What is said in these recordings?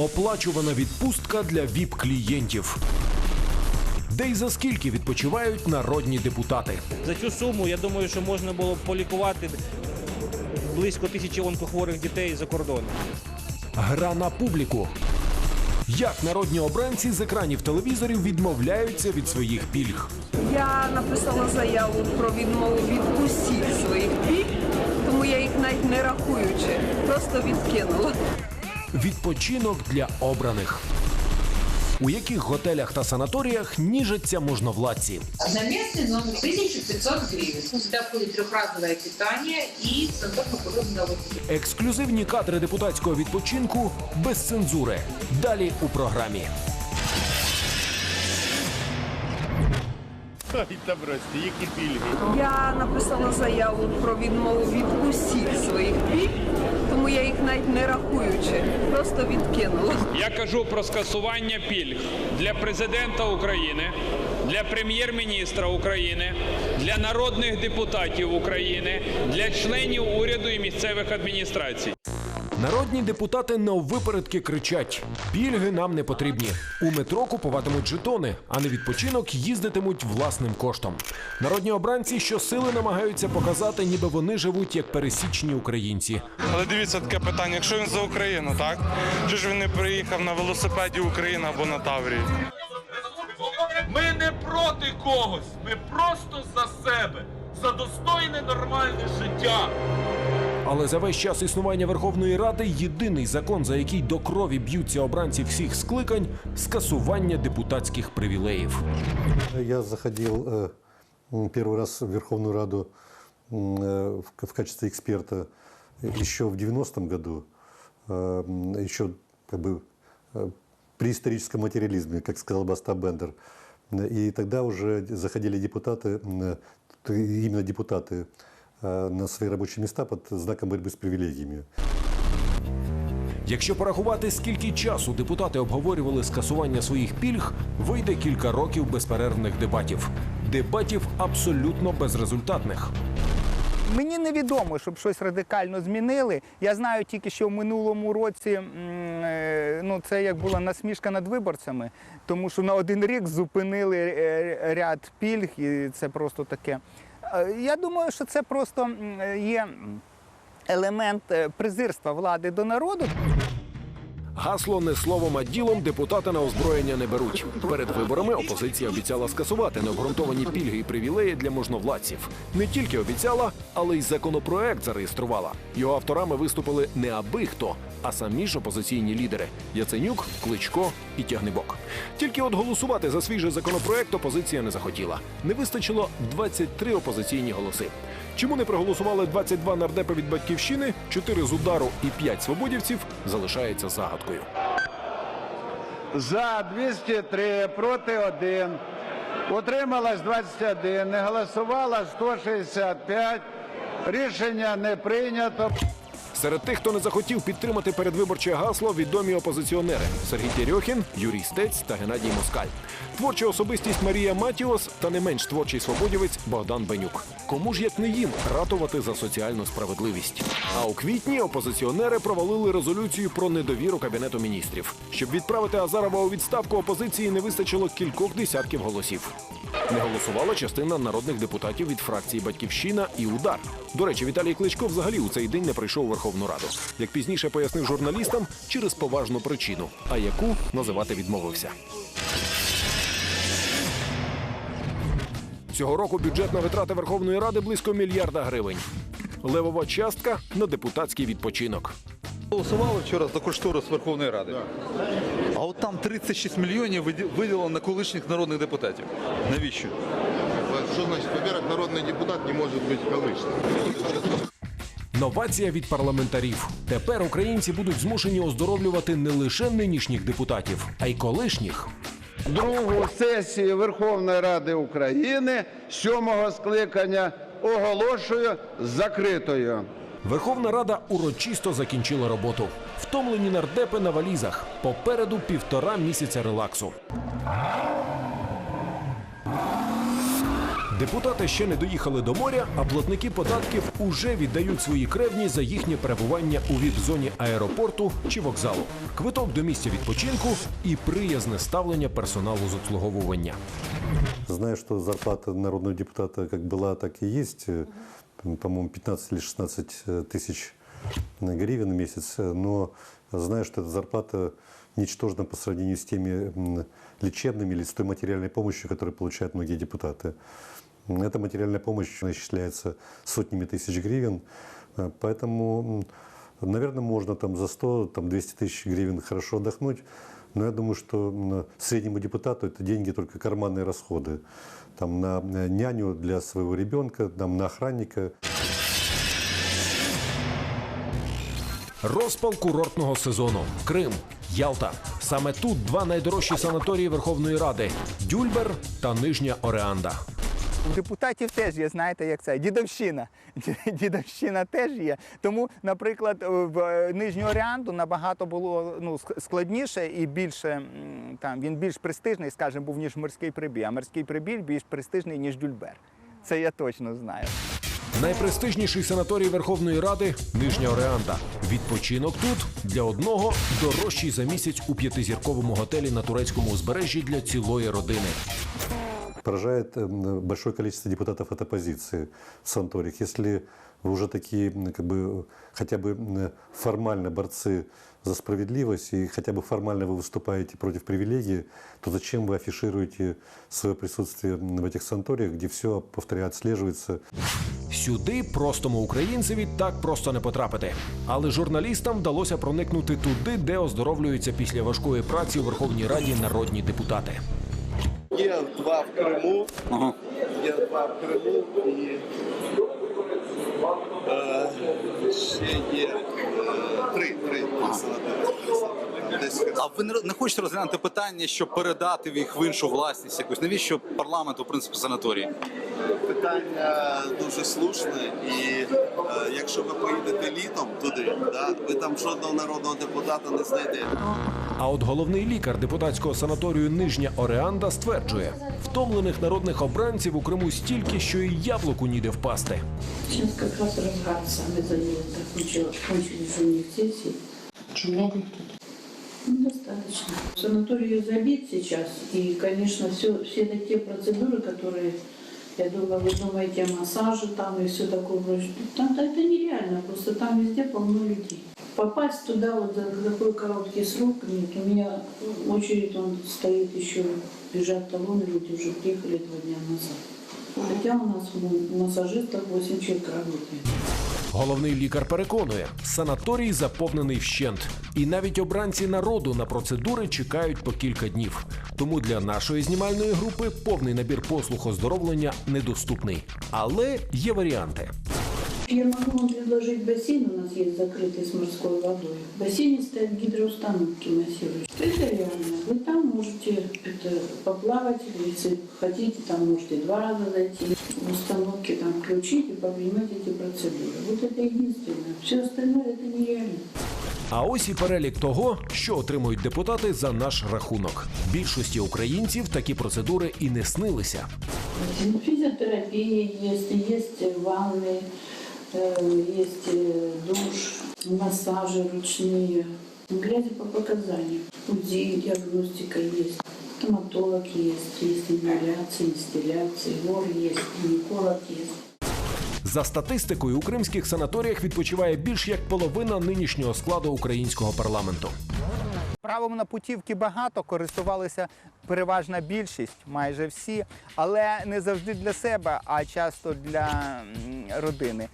Оплачувана відпустка для віп-клієнтів. Де й за скільки відпочивають народні депутати? За цю суму я думаю, що можна було б полікувати близько тисячі онкохворих дітей за кордоном. Гра на публіку. Як народні обранці з екранів телевізорів відмовляються від своїх пільг? Я написала заяву про відмову від усіх своїх пільг, тому я їх навіть не рахуючи, просто відкинула Відпочинок для обраних. У яких готелях та санаторіях ніжаться можновладці? Одноместный номер 1500 гривен. Сюда входит трехразовое питание и санаторно-курортный отдых. Ексклюзивні кадри депутатського відпочинку без цензури. Далі у програмі. Ой, та бросьте, які пільги. Я написала заяву про відмову від усіх своїх пільг, тому я їх навіть не рахуючи, просто відкинула. Я кажу про скасування пільг для президента України, для прем'єр-міністра України, для народних депутатів України, для членів уряду і місцевих адміністрацій. Народні депутати наввипередки кричать: пільги нам не потрібні. У метро купуватимуть жетони, а на відпочинок їздитимуть власним коштом. Народні обранці щосили намагаються показати, ніби вони живуть як пересічні українці. Але дивіться таке питання: якщо він за Україну, так? Чи ж він не приїхав на велосипеді України або на Таврії? Ми не проти когось, ми просто за себе, за достойне нормальне життя. Але за весь час існування Верховної Ради єдиний закон, за який до крові б'ються обранці всіх скликань скасування депутатських привілеїв. Я заходил э, м, первый раз в Верховную Раду м, э, в к- в качестве эксперта еще в 90-м году, э, м, еще как бы э, при историческом материализме, как сказал Баста Бендер. И тогда уже заходили депутаты, м, т- именно депутаты, э, на свои рабочие места под знаком борьбы с привилегиями. Якщо порахувати, скільки часу депутати обговорювали скасування своїх пільг, вийде кілька років безперервних дебатів. Дебатів абсолютно безрезультатних. Мені невідомо, щоб щось радикально змінили. Я знаю тільки, що в минулому році е, ну, це як була насмішка над виборцями, тому що на один рік зупинили е, ряд пільг, і це просто таке. Е, Я думаю, що це просто є елемент е, презирства влади до народу. Гасло не словом, а ділом депутати на озброєння не беруть. Перед виборами опозиція обіцяла скасувати необґрунтовані пільги і привілеї для можновладців. Не тільки обіцяла, але й законопроект зареєструвала. Його авторами виступили не аби хто, а самі ж опозиційні лідери Яценюк, Кличко і Тягнебок. Тільки от голосувати за свій же законопроект опозиція не захотіла. Не вистачило 23 опозиційні голоси. Чому не проголосували 22 нардепи від батьківщини, 4 з удару і 5 свободівців, залишається загадкою. За 203, проти 1. Утрималось 21, не голосувало 165. Рішення не прийнято. Серед тих, хто не захотів підтримати передвиборче гасло, відомі опозиціонери Сергій Терьохін, Юрій Стець та Геннадій Москаль. Творча особистість Марія Матіос та не менш творчий свободівець Богдан Бенюк. Кому ж як не їм ратувати за соціальну справедливість? А у квітні опозиціонери провалили резолюцію про недовіру кабінету міністрів. Щоб відправити Азарова у відставку, опозиції не вистачило кількох десятків голосів. Не голосувала частина народних депутатів від фракції Батьківщина і Удар. До речі, Віталій Кличко взагалі у цей день не прийшов у Верховну Раду. Як пізніше пояснив журналістам, через поважну причину, а яку називати відмовився. Цього року бюджет на витрати Верховної Ради близько мільярда гривень. Левова частка на депутатський відпочинок. Голосували вчора за кошторис Верховної Ради. А от там 36 мільйонів виді- виділено на колишніх народних депутатів. Навіщо? Що значить, во-первых, народний депутат не може бути колишнім. Новація від парламентарів. Тепер українці будуть змушені оздоровлювати не лише нинішніх депутатів, а й колишніх. Другу сесію Верховної Ради України сьомого скликання оголошую закритою. Верховна Рада урочисто закінчила роботу Втомлені нардепи на валізах. Попереду півтора місяця релаксу. Депутати ще не доїхали до моря, а платники податків уже віддають свої кревні за їхнє перебування у віп-зоні аеропорту чи вокзалу, квиток до місця відпочинку і приязне ставлення персоналу з обслуговування. Знаю, что зарплата народного депутата как была, так и есть. Э, По-моему, 15 или 16 тысяч гривен в месяц. Но знаю, что эта зарплата ничтожна по сравнению с теми лечебными или с той материальной помощью, которую получают многие депутаты. Эта материальная помощь исчисляется сотнями тысяч гривен. Э, Поэтому, наверное, можно там за 100, там 200 тысяч гривен хорошо отдохнуть. Но я думаю, что среднему депутату это деньги только карманные расходы. Там на э, няню для своего ребенка, там на охранника. Розпал курортного сезону. Крим, Ялта. Саме тут два найдорожчі санаторії Верховної Ради Дюльбер та Нижня Ореанда. У депутатів теж є, знаєте, як це дідовщина. Дідовщина теж є. Тому, наприклад, в Нижню Оріанду набагато було ну, складніше і більше там він більш престижний, скажімо, був ніж морський прибій. А морський прибій більш престижний, ніж Дюльбер. Це я точно знаю. Найпрестижніший санаторій Верховної Ради Нижня Ореанда. Відпочинок тут для одного дорожчий за місяць у п'ятизірковому готелі на турецькому узбережжі для цілої родини. Поражает э, большое количество депутатов от оппозиции в санаториях. Если вы уже такие, м, как бы, хотя бы м, формально борцы за справедливость и хотя бы формально вы выступаете против привилегий, то зачем вы афишируете свое присутствие м, в этих санаториях, где все, повторяю, отслеживается Сюди простому українцеві так просто не потрапити. Але журналістам вдалося проникнути туди, де оздоровлюються після важкої праці у Верховній Раді народні депутати. Є два в Криму, є два в Криму і е, ще є е, три, три. Десь А ви не, не хочете розглянути питання, щоб передати їх в іншу власність якусь? Навіщо парламенту, в принципі, санаторії? питання дуже слушне, і е, якщо ви поїдете літом туди, да, ви там жодного народного депутата не знайдете. А от головний лікар депутатського санаторію Нижня Ореанда стверджує, втомлених народних обранців у Криму стільки, що і яблуку ніде впасти. Сейчас как раз разгар самый занят, закончились у них сессии. Очень много их тут? Достаточно. Санаторий забит сейчас, и, конечно, все, все те процедуры, которые, я думаю, вы думаете, массажи там и все такое прочее. Там это нереально, просто там везде полно людей. Попасть туда вот за такой короткий срок нет. У меня очередь, он стоит еще, бежат талоны, люди уже приехали два дня назад. Хотя у нас ну, массажистов 8 человек работает. Головний лікар переконує, санаторій заповнений вщент, і навіть обранці народу на процедури чекають по кілька днів. Тому для нашої знімальної групи повний набір послуг оздоровлення недоступний. Але є варіанти. Я могу вам предложить бассейн, у нас есть закрытый с морской водой. В бассейне стоят гидроустановки массирующие. Это реально. Вы там можете это, поплавать, если хотите, там можете два раза зайти. В установке там включить и попринимать эти процедуры. Вот это единственное. Все остальное это нереально. А ось і перелік того, що отримують депутати за наш рахунок. Більшості українців такі процедури і не снилися. Физиотерапия есть, есть ванны, э, есть э, душ, массажи ручные. Глядя по показаниям. УЗИ, диагностика есть. Стоматолог есть, есть ингаляции, инстилляции, вор есть, гинеколог есть. За статистикою, у кримських санаторіях відпочиває більш як половина нинішнього складу українського парламенту. Правом на путівки багато користувалися переважна більшість, майже всі, але не завжди для себе, а часто для родини.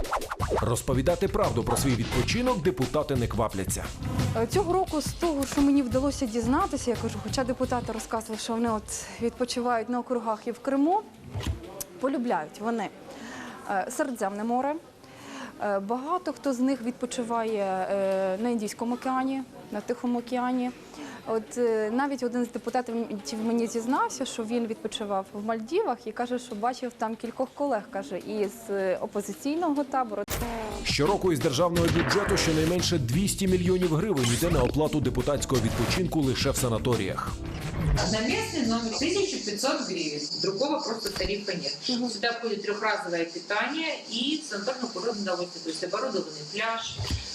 Розповідати правду про свій відпочинок депутати не квапляться. Е, Цього року, з того, що мені вдалося дізнатися, я кажу, хоча депутати розказували, що вони от відпочивають на округах і в Криму, полюбляють вони е, Середземне море. Е, Багато хто з них відпочиває е, на Індійському океані, на Тихому океані. От е, навіть один з депутатів мені зізнався, що він відпочивав в Мальдівах і каже, що бачив там кількох колег, каже, із е, опозиційного табору. Щороку із державного бюджету щонайменше 200 мільйонів гривень йде на оплату депутатського відпочинку лише в санаторіях. Одноместный номер 1500 гривен. Другого просто тарифа нет. Сюда входит трехразовое питание и санаторно-курортное удовольствие. То есть оборудованный пляж, э,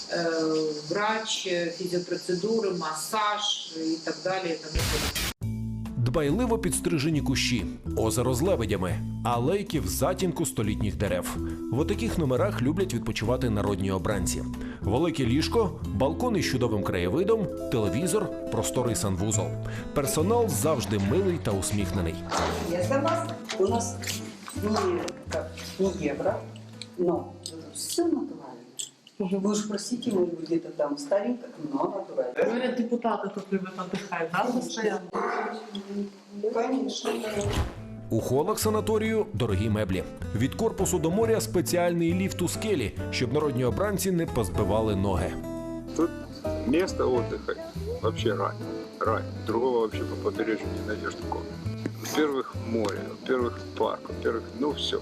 врач, э, физиопроцедуры, массаж и так далее. и тому. Дбайливо підстрижені кущі, озеро з лебедями, алейки в затінку столітніх дерев. В отаких номерах люблять відпочивати народні обранці. Велике ліжко, балкон із чудовим краєвидом, телевізор, просторий санвузол. Персонал завжди милий та усміхнений. Я за вас. У нас не, евро, но все натурально. Вы уж простите, может быть, где-то там старенько, но натурально. Говорят, депутаты тут любят отдыхать, да, постоянно? Конечно. У холах санаторію дорогі меблі. Від корпусу до моря спеціальний ліфт у скелі, щоб народні обранці не позбивали ноги. Тут место отдыха вообще рай. Рай. Другого вообще по побережью не найдешь такого. Во-первых, море, во-первых, парк, во-первых, ну все.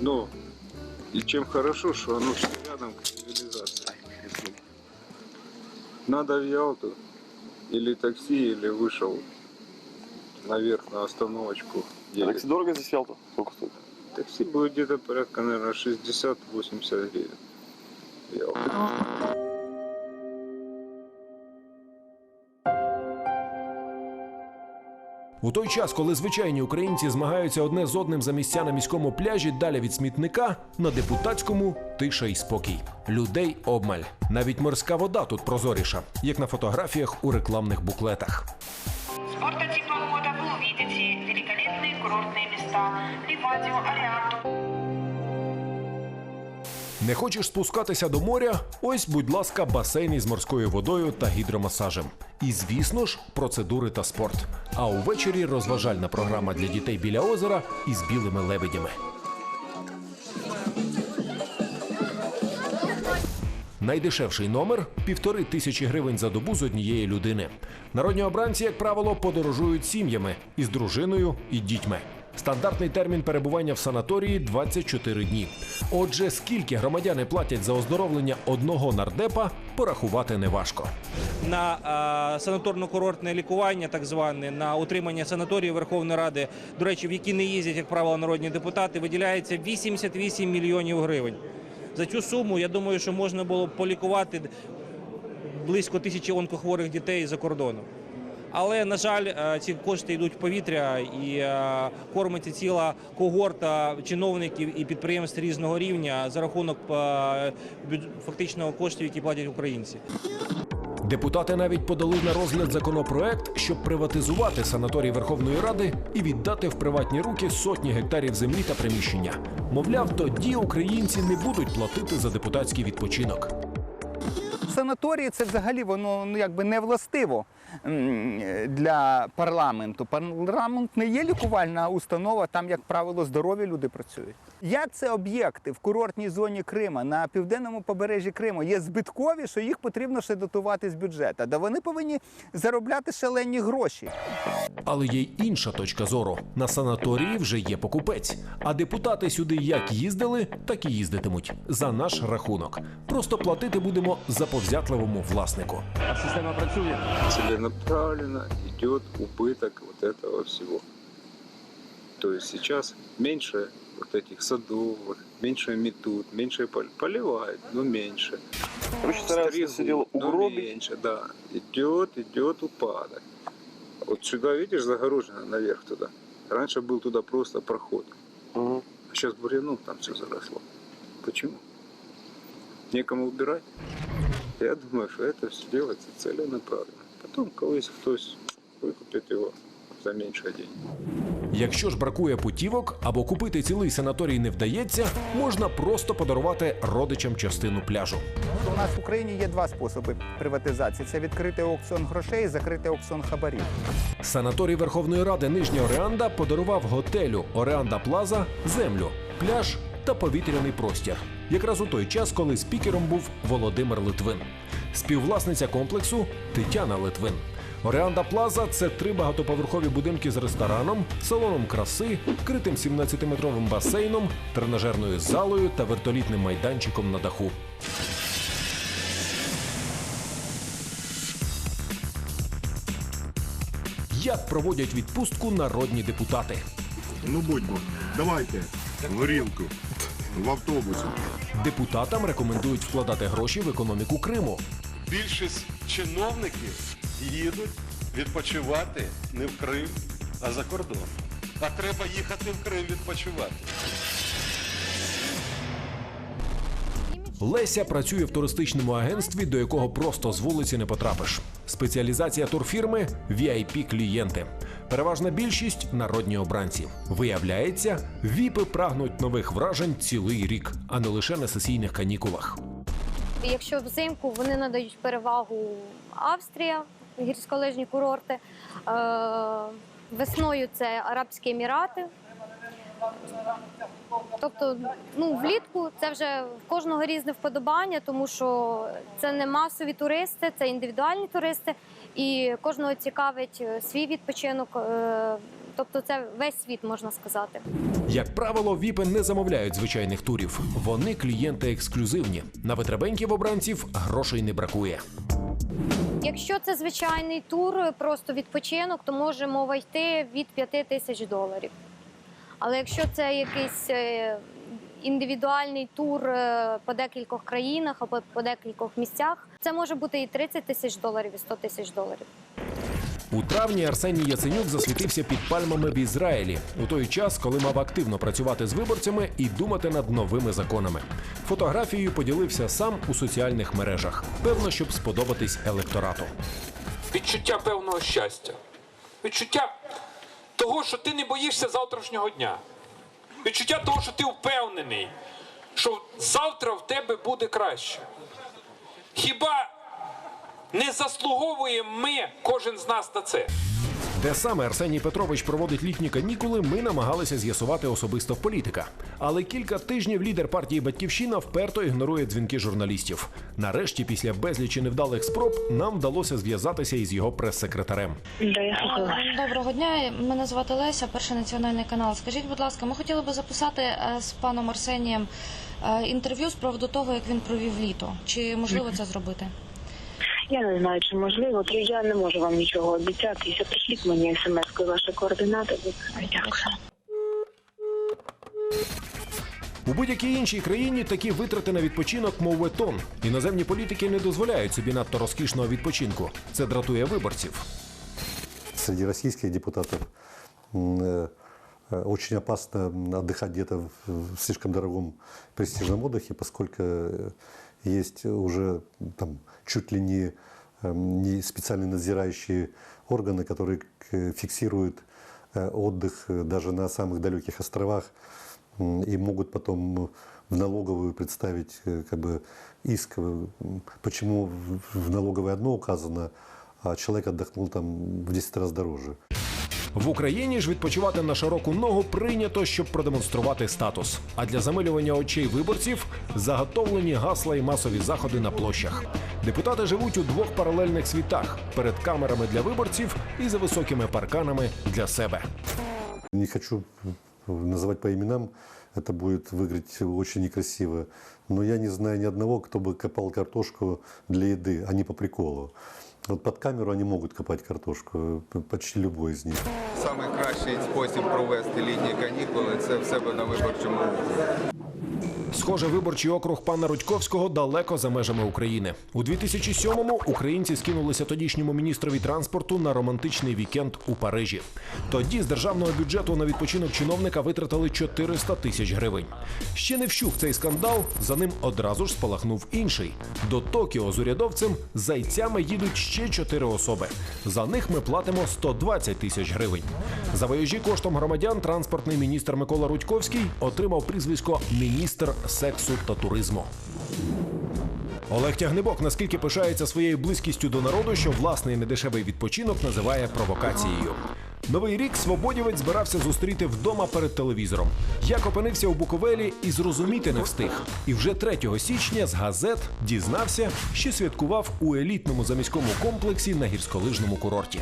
Но и чем хорошо, что оно все рядом к цивилизации. Надо в Ялту или такси, или вышел наверх на остановочку. Такси дорого здесь Ялта? Сколько стоит? Такси будет где-то порядка, наверное, 60-80 гривен. в У той час, коли звичайні українці змагаються одне з одним за місця на міському пляжі далі від смітника, на депутатському тиша й спокій. Людей обмаль. Навіть морська вода тут прозоріша, як на фотографіях у рекламних буклетах. Спорта теплохода вы увидите великолепные курортные места Ливадию, Арианту. не хочеш спускатися до моря? Ось, будь ласка, басейн із морською водою та гідромасажем. І звісно ж, процедури та спорт. А увечері розважальна програма для дітей біля озера із білими лебедями. Найдешевший номер півтори тисячі гривень за добу з однієї людини. Народні обранці, як правило, подорожують сім'ями із дружиною і дітьми. Стандартний термін перебування в санаторії 24 дні. Отже, скільки громадяни платять за оздоровлення одного нардепа, порахувати неважко. на санаторно-курортне лікування, так зване, на утримання санаторії Верховної Ради, до речі, в які не їздять, як правило, народні депутати, виділяється 88 мільйонів гривень. За цю суму, я думаю, що можна було полікувати близько тисячі онкохворих дітей за кордоном. Але, на жаль, е, ці кошти йдуть в повітря і е, кормиться ціла когорта чиновників і підприємств різного рівня за рахунок е, бюдж- фактично коштів, які платять українці. Депутати навіть подали на розгляд законопроект, щоб приватизувати санаторій Верховної Ради і віддати в приватні руки сотні гектарів землі та приміщення. Мовляв, тоді українці не будуть платити за депутатський відпочинок. Санаторії це взагалі воно ну якби не властиво для парламенту. Парламент не є лікувальна установа, там, як правило, здорові люди працюють. Як це об'єкти в курортній зоні Крима на південному побережжі Криму є збиткові, що їх потрібно ще дотувати з бюджету? Да вони повинні заробляти шалені гроші. Але є й інша точка зору. На санаторії вже є покупець. А депутати сюди як їздили, так і їздитимуть за наш рахунок. Просто платити будемо заповзятливому власнику. А система працює? Целенаправленно идет убыток вот этого всего. То есть сейчас меньше вот этих садовых, меньше метут, меньше пол- поливают, но меньше. Короче, стараются все дело но угробить. меньше, да. Идет, идет упадок. Вот сюда, видишь, загорожено наверх туда. Раньше был туда просто проход. А сейчас буряном там все заросло. Почему? Некому убирать? Я думаю, что это все делается целенаправленно. Потом колись хтось выкупит его за меньшие деньги. Якщо ж бракує путівок або купити цілий санаторій не вдається, можна просто подарувати родичам частину пляжу. У нас в Україні є два способи приватизації: це відкрити аукціон грошей і закрити аукціон хабарів. Санаторій Верховної Ради НижняОреанда подарував готелю Ореанда Плаза землю, пляж та повітряний простір. Якраз у той час, коли спікером був Володимир Литвин. Співвласниця комплексу Тетяна Литвин. Оріанда Плаза це три багатоповерхові будинки з рестораном, салоном краси, критим 17-метровим басейном, тренажерною залою та вертолітним майданчиком на даху. Як проводять відпустку народні депутати? Ну будьмо, давайте горілку в автобусі. Депутатам рекомендують вкладати гроші в економіку Криму. Більшість чиновників їдуть відпочивати не в Крим, а за кордон. А треба їхати в Крим відпочивати. Леся працює в туристичному агентстві, до якого просто з вулиці не потрапиш. Спеціалізація турфірми vip клієнти. Переважна більшість народні обранці. Виявляється, віпи прагнуть нових вражень цілий рік, а не лише на сесійних канікулах. Якщо взимку вони надають перевагу Австрія, гірськолижні курорти. Е, Весною це Арабські Емірати. Тобто, ну, влітку це вже в кожного різне вподобання, тому що це не масові туристи, це індивідуальні туристи, і кожного цікавить е, свій відпочинок. е, Тобто, це весь світ можна сказати. Як правило, віпи не замовляють звичайних турів. Вони клієнти ексклюзивні. На витребеньків обранців грошей не бракує. Якщо це звичайний тур, просто відпочинок, то може мова йти від 5 тисяч доларів. Але якщо це якийсь е, індивідуальний тур е, по декількох країнах або по декількох місцях, це може бути і 30 тисяч доларів, і 100 тисяч доларів. У травні Арсеній Яценюк засвітився під пальмами в Ізраїлі у той час, коли мав активно працювати з виборцями і думати над новими законами. Фотографією поділився сам у соціальних мережах. Певно, щоб сподобатись електорату. відчуття певного щастя, відчуття того, що ти не боїшся завтрашнього дня, відчуття того, що ти впевнений, що завтра в тебе буде краще. Хіба не заслуговуємо ми, кожен з нас на це? Де саме Арсеній Петрович проводить літні канікули, ми намагалися з'ясувати особисто в політика. Але кілька тижнів лідер партії Батьківщина вперто ігнорує дзвінки журналістів. Нарешті, після безлічі невдалих спроб, нам вдалося зв'язатися із його прес-секретарем. Доброго дня, мене звати Леся, перший національний канал. Скажіть, будь ласка, ми хотіли би записати е, з паном Арсенієм е, інтерв'ю з приводу того, як він провів літо. Чи можливо це зробити? Я не знаю, чи можливо, то я не можу вам нічого обіцяти. Якщо пришліть мені смс ваші координати, буду дякую. У будь-якій іншій країні такі витрати на відпочинок, мов бетон. Іноземні політики не дозволяють собі надто розкішного відпочинку. Це дратує виборців. Среди российских депутатов м, э, э, очень опасно отдыхать где-то в в слишком дорогом престижном отдыхе, поскольку э, есть уже там чуть ли не, э, не специально надзирающие органы, которые фиксируют э, отдых э, даже на самых далеких островах и могут потом в налоговую представить э, как бы иск, почему в налоговой одно указано, а человек отдохнул там в 10 раз дороже. В Україні ж відпочивати на широку ногу прийнято, щоб продемонструвати статус. А для замилювання очей виборців заготовлені гасла і масові заходи на площах. Депутати живуть у двох паралельних світах перед камерами для виборців і за високими парканами для себе. Не хочу называть по именам, это будет выглядеть очень некрасиво. Но я не знаю ни одного, кто бы копал картошку для еды, а не по приколу. Вот под камеру они могут копать картошку, почти любой из них. Самый кращий спосіб провести літні канікули це в себе на виборчому. Схоже, виборчий округ пана Рудьковського далеко за межами України. У 2007-му українці скинулися тодішньому міністрові транспорту на романтичний вікенд у Парижі. Тоді з державного бюджету на відпочинок чиновника витратили 400 тисяч гривень. Ще не вщух цей скандал. За ним одразу ж спалахнув інший. До Токіо з урядовцем зайцями їдуть ще чотири особи. За них ми платимо 120 тисяч гривень. За вояжі коштом громадян транспортний міністр Микола Рудьковський отримав прізвисько міністр сексу та туризму. Олег Тягнебок наскільки пишається своєю близькістю до народу, що власний недешевий відпочинок називає провокацією. Новий рік свободівець збирався зустріти вдома перед телевізором. Як опинився у Буковелі і зрозуміти не встиг. І вже 3 січня з газет дізнався, що святкував у елітному заміському комплексі на гірськолижному курорті.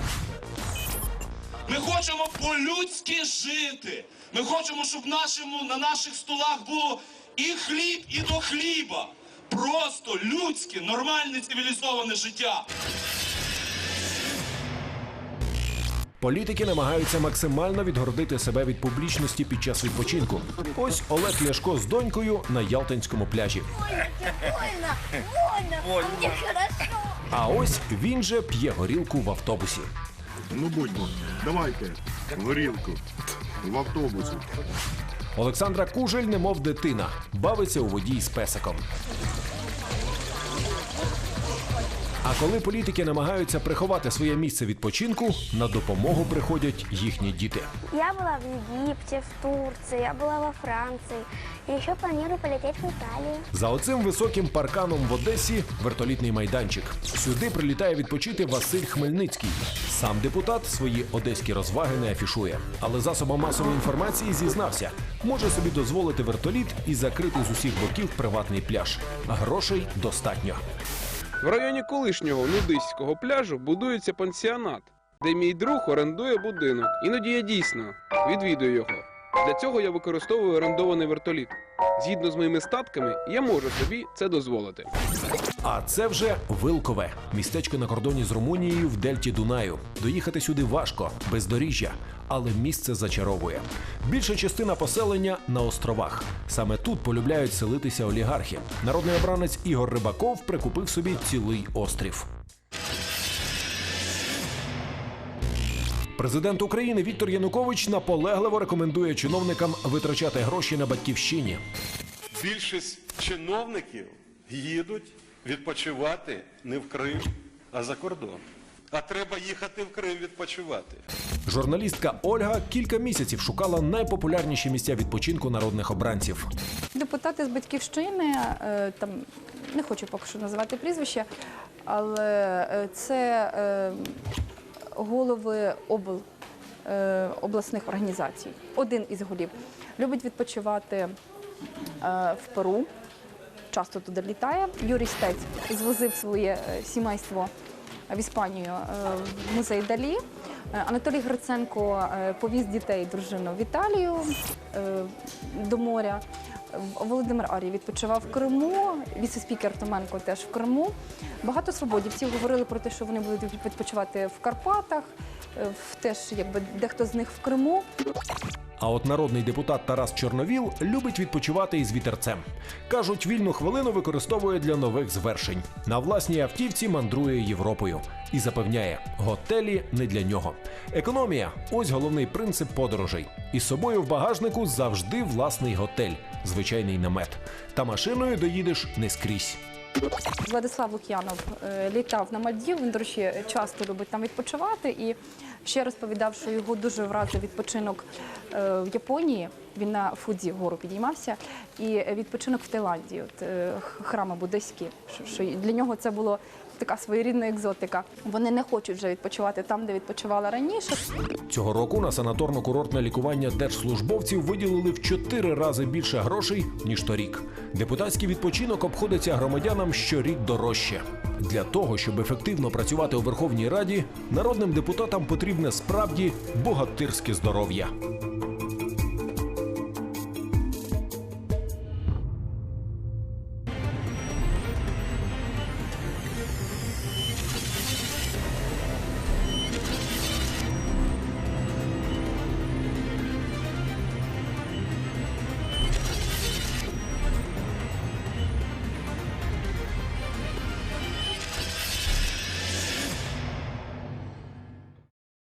Ми хочемо по-людськи жити. Ми хочемо, щоб нашому, на наших столах було і хліб, і до хліба. Просто людське, нормальне, цивілізоване життя. Політики намагаються максимально відгородити себе від публічності під час відпочинку. Ось Олег Ляшко з донькою на Ялтинському пляжі. А ось він же п'є горілку в автобусі. Ну будьмо, давайте горілку в автобусі. Олександра Кужель, немов дитина, бавиться у воді з песиком. А коли політики намагаються приховати своє місце відпочинку, на допомогу приходять їхні діти. Я была в Египте, в Турции, я была во Франции. И еще планирую полететь в Италию. За оцим високим парканом в Одесі вертолітний майданчик. Сюди прилітає відпочити Василь Хмельницький. Сам депутат свої одеські розваги не афішує, але засобам масової інформації зізнався, може собі дозволити вертоліт і закрити з усіх боків приватний пляж. Грошей достатньо. В районі колишнього нудиського пляжу будується пансіонат, де мій друг орендує будинок. Іноді я дійсно відвідую його. Для цього я використовую орендований вертоліт. Згідно з моїми статками, я можу собі це дозволити. А це вже Вилкове, містечко на кордоні з Румунією в дельті Дунаю. Доїхати сюди важко, бездоріжжя, але місце зачаровує. Більша частина поселення на островах. Саме тут полюбляють селитися олігархи. Народний обранець Ігор Рибаков прикупив собі цілий острів. Президент України Віктор Янукович наполегливо рекомендує чиновникам витрачати гроші на батьківщині. Більшість чиновників їдуть відпочивати не в Крим, а за кордон. А треба їхати в Крим відпочивати. Журналістка Ольга кілька місяців шукала найпопулярніші місця відпочинку народних обранців. Депутати з батьківщини, е, там не хочу поки що називати прізвище, але е, це е, голови обл, е, обласних організацій. Один із голів любить відпочивати е, в Перу. Часто туди літає. Юрій Стець звозив своє е, сімейство в Іспанію е, в музей Далі. Е, Анатолій Гриценко повіз дітей дружину в Італію до моря. Володимир Арій відпочивав в Криму, віце-спікер Томенко теж в Криму. Багато свободівців говорили про те, що вони будуть відпочивати в Карпатах, теж якби дехто з них в Криму. А от народний депутат Тарас Чорновіл любить відпочивати із вітерцем. Кажуть, вільну хвилину використовує для нових звершень. На власній автівці мандрує Європою і запевняє, готелі не для нього. Економія ось головний принцип подорожей. Із собою в багажнику завжди власний готель, звичайний намет. Та машиною доїдеш не скрізь. Владислав Лук'янов е, літав на Мальдів. Він, до речі, часто любить там відпочивати. І ще розповідав, що його дуже вразив відпочинок е, в Японії. Він на Фудзі гору підіймався, і відпочинок в Таїланді, от е, храми буддийські. Що, для нього це було така своєрідна екзотика. Вони не хочуть вже відпочивати там, де відпочивали раніше. Цього року на санаторно-курортне лікування держслужбовців виділили в чотири рази більше грошей ніж торік. Депутатський відпочинок обходиться громадянам щорік дорожче. Для того, щоб ефективно працювати у Верховній Раді, народним депутатам потрібне справді богатирське здоров'я.